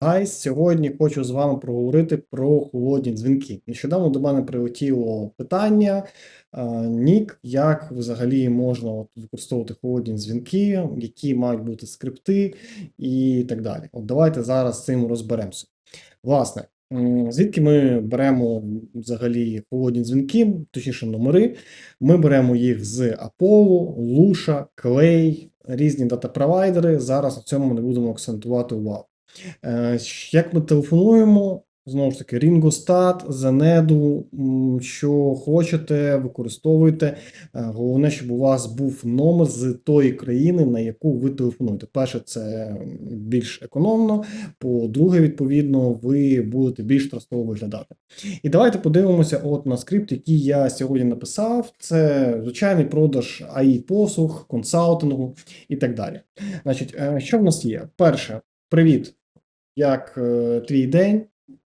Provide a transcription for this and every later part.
Гайс, сьогодні хочу з вами проговорити про холодні дзвінки. Нещодавно до мене прилетіло питання, Нік, як взагалі можна використовувати холодні дзвінки, які мають бути скрипти і так далі. От давайте зараз з цим розберемося. Власне, звідки ми беремо взагалі холодні дзвінки, точніше номери. Ми беремо їх з Apollo, Lusha, Clay, різні дата-провайдери. Зараз на цьому не будемо акцентувати увагу. Е, Як ми телефонуємо? Знову ж таки, Рінгостат, Зенеду, що хочете, використовуйте. Е, Головне, щоб у вас був номер з тої країни, на яку ви телефонуєте. Перше, це більш економно. По-друге, відповідно, ви будете більш трастово виглядати. І давайте подивимося от на скрипт, який я сьогодні написав. Це звичайний продаж АІ послуг, консалтингу і так далі. Значить, е, що в нас є? Перше, привіт як е, твій день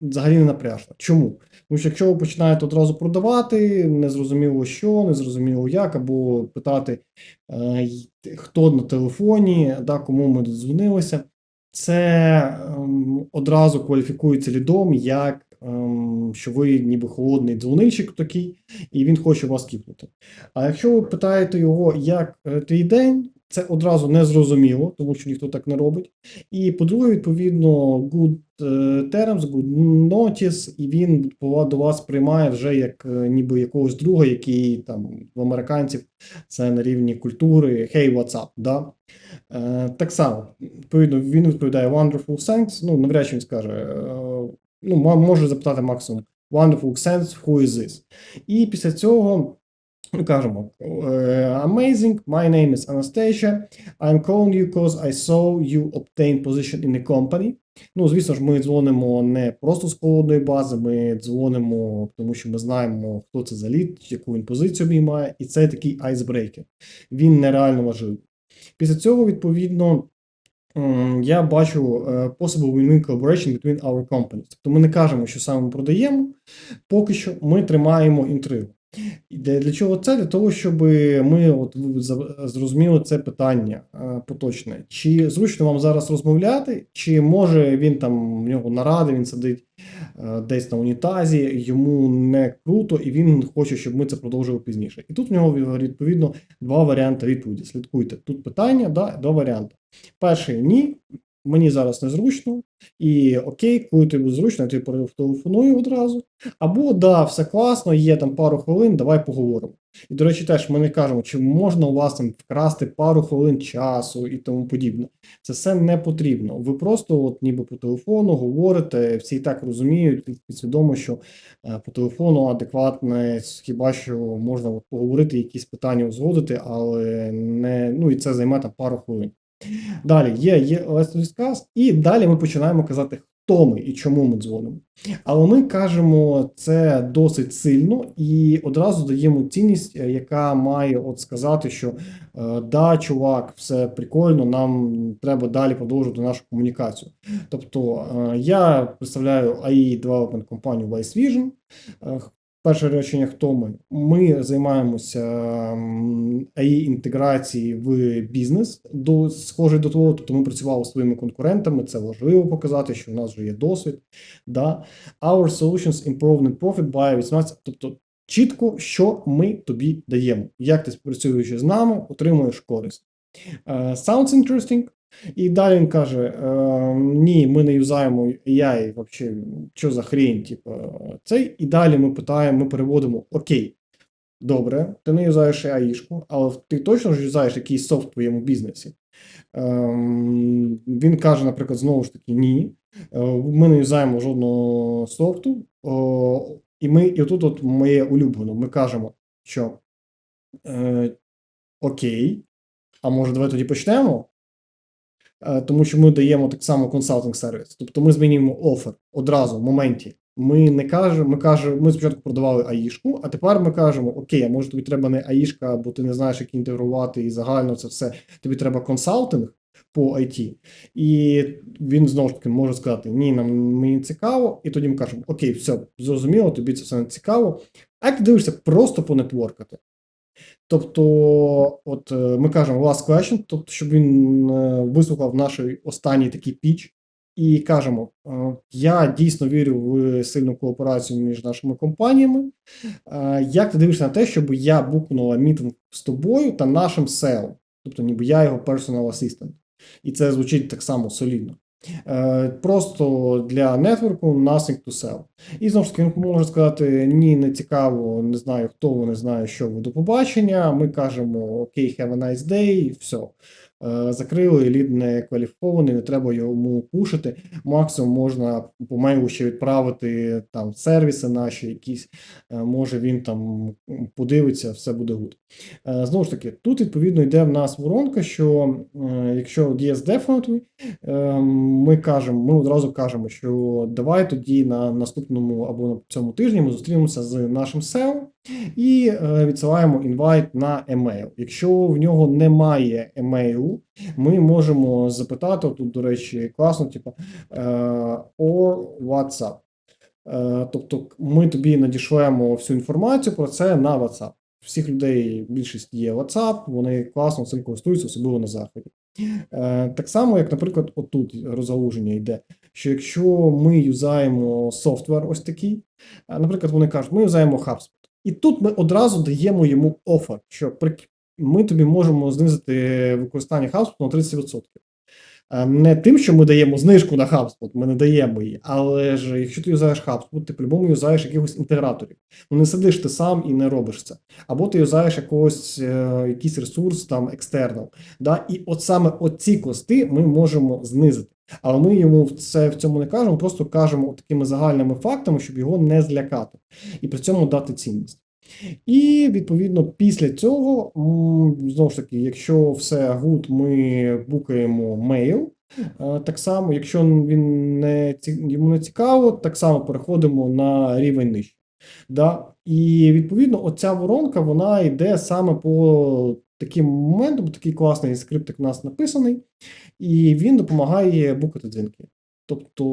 взагалі не напряжно. Чому? Тому що якщо ви починаєте одразу продавати, незрозуміло що, незрозуміло як, або питати, е, хто на телефоні, да, кому ми додзвонилися, це ем, одразу кваліфікується лідом як. ем, Що ви ніби холодний дзвонильщик такий, і він хоче вас кіпнути. А якщо ви питаєте його, як е, твій день, це одразу не зрозуміло, тому що ніхто так не робить. І по-друге, відповідно, good е, terms, good notice, і він до вас приймає вже як е, ніби якогось друга, який там в американців це на рівні культури Hey, what's up, да? Е, так само, відповідно, він відповідає wonderful thanks, ну, навряд чи він скаже, е, ну, може запитати максимум wonderful thanks, who is this? І після цього ми кажемо е, amazing, my name is Anastasia, I'm calling you because I saw you obtain position in the company. Ну, звісно ж, ми дзвонимо не просто з холодної бази, ми дзвонимо, тому що ми знаємо, хто це за лід, яку він позицію обіймає, і це такий айсбрейкер. Він нереально важливий. Після цього, відповідно, я бачу е, possible win-win collaboration between our companies. Тобто ми не кажемо, що саме ми продаємо, поки що ми тримаємо інтригу. Для чого це? Для того, щоб ми от зрозуміли це питання е, поточне. Чи зручно вам зараз розмовляти, чи може він там в нього наради, він сидить е, десь на унітазі, йому не круто, і він хоче, щоб ми це продовжили пізніше. І тут в нього відповідно два варіанти відповіді. Слідкуйте. Тут питання, да, два варіанти. Перший ні. Мені зараз незручно, і окей, коли тобі зручно, я тобі телефоную одразу. Або да, все класно, є там пару хвилин, давай поговоримо. І, до речі, теж ми не кажемо, чи можна у вас там вкрасти пару хвилин часу і тому подібне. Це все не потрібно. Ви просто, от ніби по телефону говорите, всі і так розуміють, і підсвідомо, що е, по телефону адекватне, хіба що можна от поговорити, якісь питання узгодити, але не ну і це займе там пару хвилин. Далі є, є discuss, і далі ми починаємо казати, хто ми і чому ми дзвонимо. Але ми кажемо це досить сильно і одразу даємо цінність, е, яка має от сказати, що е, да, чувак, все прикольно, нам треба далі продовжувати нашу комунікацію. Тобто е, я представляю AI Development компанію Vice Vision. Перше речення, хто ми? Ми займаємося AI інтеграції в бізнес, до схожий до того, тобто ми працювали з своїми конкурентами. Це важливо показати, що у нас вже є досвід. Да? Our solutions improve profit by 18, тобто чітко, що ми тобі даємо. Як ти працюючи з нами, отримуєш користь. Е, sounds interesting. І далі він каже: е, ні, ми не юзаємо AI, вообще, що за хрень, типу, цей. І далі ми питаємо, ми переводимо: Окей, добре, ти не юзаєш AI-шку, але ти точно ж юзаєш якийсь софт в твоєму бізнесі. Ем, він каже, наприклад, знову ж таки, ні. Е, Ми не юзаємо жодного софту. О, і ми, і тут от моє улюблене, ми кажемо, що е, окей, а може давай тоді почнемо? Е, Тому що ми даємо так само консалтинг сервіс. Тобто ми змінюємо офер одразу в моменті. Ми не кажемо, ми кажемо, ми спочатку продавали аїшку, а тепер ми кажемо: Окей, а може тобі треба не аїшка, бо ти не знаєш, як інтегрувати і загально це все. Тобі треба консалтинг по IT. І він знову ж таки може сказати: Ні, нам мені цікаво. І тоді ми кажемо: Окей, все, зрозуміло, тобі це все не цікаво. А як ти дивишся просто понетворкати? Тобто, от е, ми кажемо last question, тобто, щоб він е, вислухав наш останній такий піч, і кажемо: е, я дійсно вірю в сильну кооперацію між нашими компаніями. Як ти дивишся на те, щоб я букнула мітинг з тобою та нашим SEO? Тобто, ніби я його personal assistant. І це звучить так само солідно. Е, Просто для нетворку nothing to sell. І знову ж таки, він може сказати: ні, не цікаво, не знаю, хто ви, не знаю, що ви до побачення. Ми кажемо окей, have a nice day, і все. Е, Закрили, лід не кваліфікований, не треба йому пушити. Максимум можна по мейлу ще відправити там сервіси наші, якісь. Е, Може він там подивиться, все буде гуд. Знову ж таки, тут відповідно йде в нас воронка, що якщо yes definitely, е, ми кажемо, ми одразу кажемо, що давай тоді на наступному або на цьому тижні ми зустрінемося з нашим SEO і е, відсилаємо інвайт на емейл. Якщо в нього немає емейлу, ми можемо запитати тут, до речі, класно, типу or WhatsApp. Е, Тобто ми тобі надішлемо всю інформацію про це на WhatsApp. Всіх людей більшість є WhatsApp, вони класно цим користуються, особливо на заході. Е, Так само, як, наприклад, отут розгалуження йде, що якщо ми юзаємо софтвер ось такий, наприклад, вони кажуть, ми юзаємо HubSpot. І тут ми одразу даємо йому офер, що ми тобі можемо знизити використання HubSpot на 30%. Не тим, що ми даємо знижку на HubSpot, ми не даємо її. Але ж якщо ти юзаєш HubSpot, ти по-любому юзаєш якихось інтеграторів. Ну не сидиш ти сам і не робиш це. Або ти юзаєш якогось, е, якийсь ресурс там external. Да? І от саме оці кости ми можемо знизити. Але ми йому це в цьому не кажемо, просто кажемо такими загальними фактами, щоб його не злякати, і при цьому дати цінність. І відповідно після цього, знову ж таки, якщо все гуд, ми букаємо мейл. Е, Так само, якщо він не йому не цікаво, так само переходимо на рівень нижче. Да? І відповідно, оця воронка вона йде саме по таким моментам, такий класний скриптик у нас написаний, і він допомагає букати дзвінки. Тобто,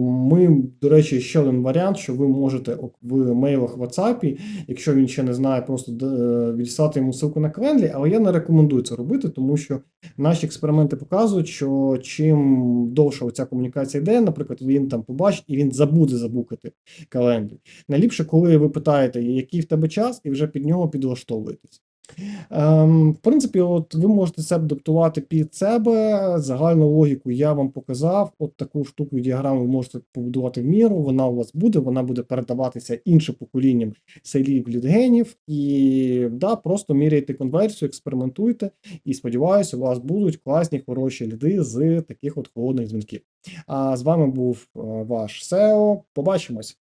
ми, до речі, ще один варіант, що ви можете в мейлах в WhatsApp, якщо він ще не знає, просто е, відіслати йому ссылку на календарі, але я не рекомендую це робити, тому що наші експерименти показують, що чим довше ця комунікація йде, наприклад, він там побачить і він забуде забукати календар. Найліпше, коли ви питаєте, який в тебе час, і вже під нього підлаштовуєтесь. Ем, в принципі, от ви можете це адаптувати під себе. Загальну логіку я вам показав. От таку штуку діаграму ви можете побудувати в міру. Вона у вас буде, вона буде передаватися іншим поколінням сейлів лідгенів. І да, просто міряйте конверсію, експериментуйте. І сподіваюся, у вас будуть класні хороші ліди з таких от холодних дзвінків. А з вами був е, ваш SEO. Побачимось.